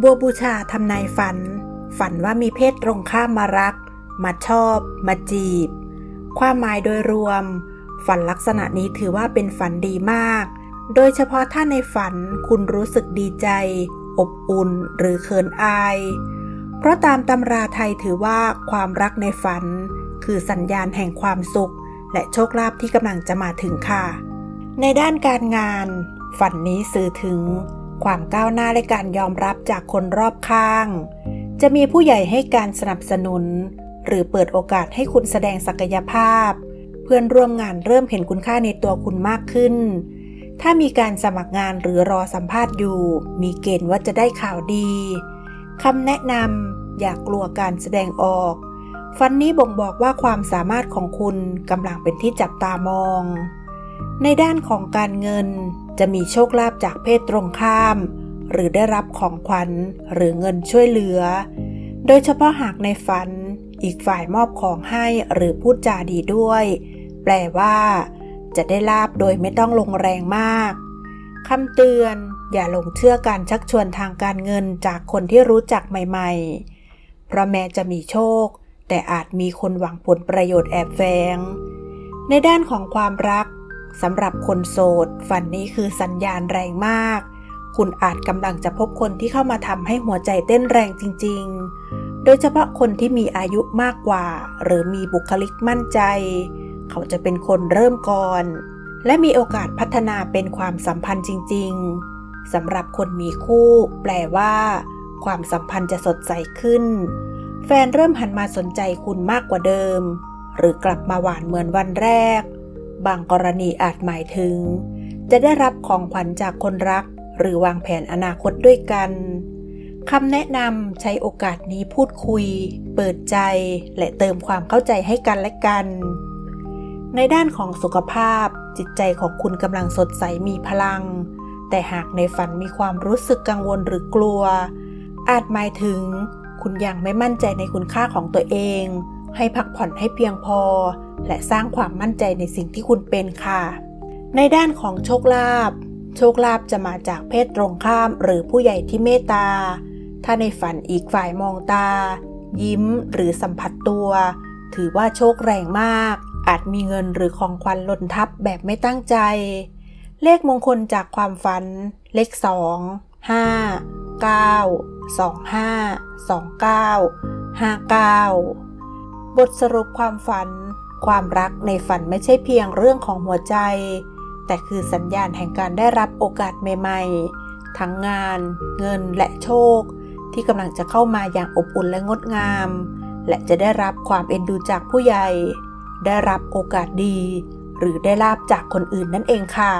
บัวบูชาทำนายฝัน ฝันว่ามีเพศตรงข้ามมารัก มาชอบ มาจีบ ความหมายโดยรวม ฝันลักษณะนี้ถือว่าเป็นฝันดีมาก โดยเฉพาะถ้าในฝันคุณรู้สึกดีใจ อบอุ่นหรือเขินอาย เพราะตามตำราไทยถือว่าความรักในฝัน คือสัญญาณแห่งความสุข และโชคลาภที่กำลังจะมาถึงค่ะ ในด้านการงาน ฝันนี้สื่อถึง ความก้าวหน้าและการยอมรับจากคนรอบข้าง จะมีผู้ใหญ่ให้การสนับสนุน หรือเปิดโอกาสให้คุณแสดงศักยภาพ เพื่อนร่วมงานเริ่มเห็นคุณค่าในตัวคุณมากขึ้น ถ้ามีการสมัครงานหรือรอสัมภาษณ์อยู่ มีเกณฑ์ว่าจะได้ข่าวดีคำแนะนำอย่ากกลัวการแสดงออก ฟันนี้บ่งบอกว่าความสามารถของคุณกำลังเป็นที่จับตามอง ในด้านของการเงิน จะมีโชคลาภจากเพศตรงข้าม หรือได้รับของขวัญหรือเงินช่วยเหลือ โดยเฉพาะหากในฝัน อีกฝ่ายมอบของให้หรือพูดจาดีด้วย แปลว่า จะได้ลาบโดยไม่ต้องลงแรงมากคำเตือน อย่าหลงเชื่อการชักชวนทางการเงินจากคนที่รู้จักใหม่ ๆ เพราะแม้จะมีโชค แต่อาจมีคนหวังผลประโยชน์แอบแฝงในด้านของความรัก สำหรับคนโสด ฝันนี้คือสัญญาณแรงมาก คุณอาจกำลังจะพบคนที่เข้ามาทำให้หัวใจเต้นแรงจริง ๆ โดยเฉพาะคนที่มีอายุมากกว่า หรือมีบุคลิกมั่นใจ เขาจะเป็นคนเริ่มก่อน และมีโอกาสพัฒนาเป็นความสัมพันธ์จริง ๆสำหรับคนมีคู่ แปลว่า ความสัมพันธ์จะสดใสขึ้น แฟนเริ่มหันมาสนใจคุณมากกว่าเดิม หรือกลับมาหวานเหมือนวันแรก บางกรณีอาจหมายถึง จะได้รับของขวัญจากคนรัก หรือวางแผนอนาคตด้วยกันคำแนะนำใช้โอกาสนี้พูดคุย เปิดใจ และเติมความเข้าใจให้กันและกัน ในด้านของสุขภาพ จิตใจของคุณกำลังสดใสมีพลัง แต่หากในฝันมีความรู้สึกกังวลหรือกลัว อาจหมายถึง คุณยังไม่มั่นใจในคุณค่าของตัวเอง ให้พักผ่อนให้เพียงพอ และสร้างความมั่นใจในสิ่งที่คุณเป็นค่ะ ในด้านของโชคลาภโชคลาภจะมาจากเพศตรงข้ามหรือผู้ใหญ่ที่เมตตา ถ้าในฝันอีกฝ่ายมองตา ยิ้มหรือสัมผัสตัว ถือว่าโชคแรงมาก อาจมีเงินหรือของขวัญหล่นทับแบบไม่ตั้งใจ เลขมงคลจากความฝัน เลข 2 5 9 25 29 59 บทสรุปความฝัน ความรักในฝันไม่ใช่เพียงเรื่องของหัวใจ แต่คือสัญญาณแห่งการได้รับโอกาสใหม่ๆ ทั้งงาน เงินและโชค ที่กำลังจะเข้ามาอย่างอบอุ่นและงดงาม และจะได้รับความเอ็นดูจากผู้ใหญ่ ได้รับโอกาสดี หรือได้ลาบจากคนอื่นนั่นเองค่ะ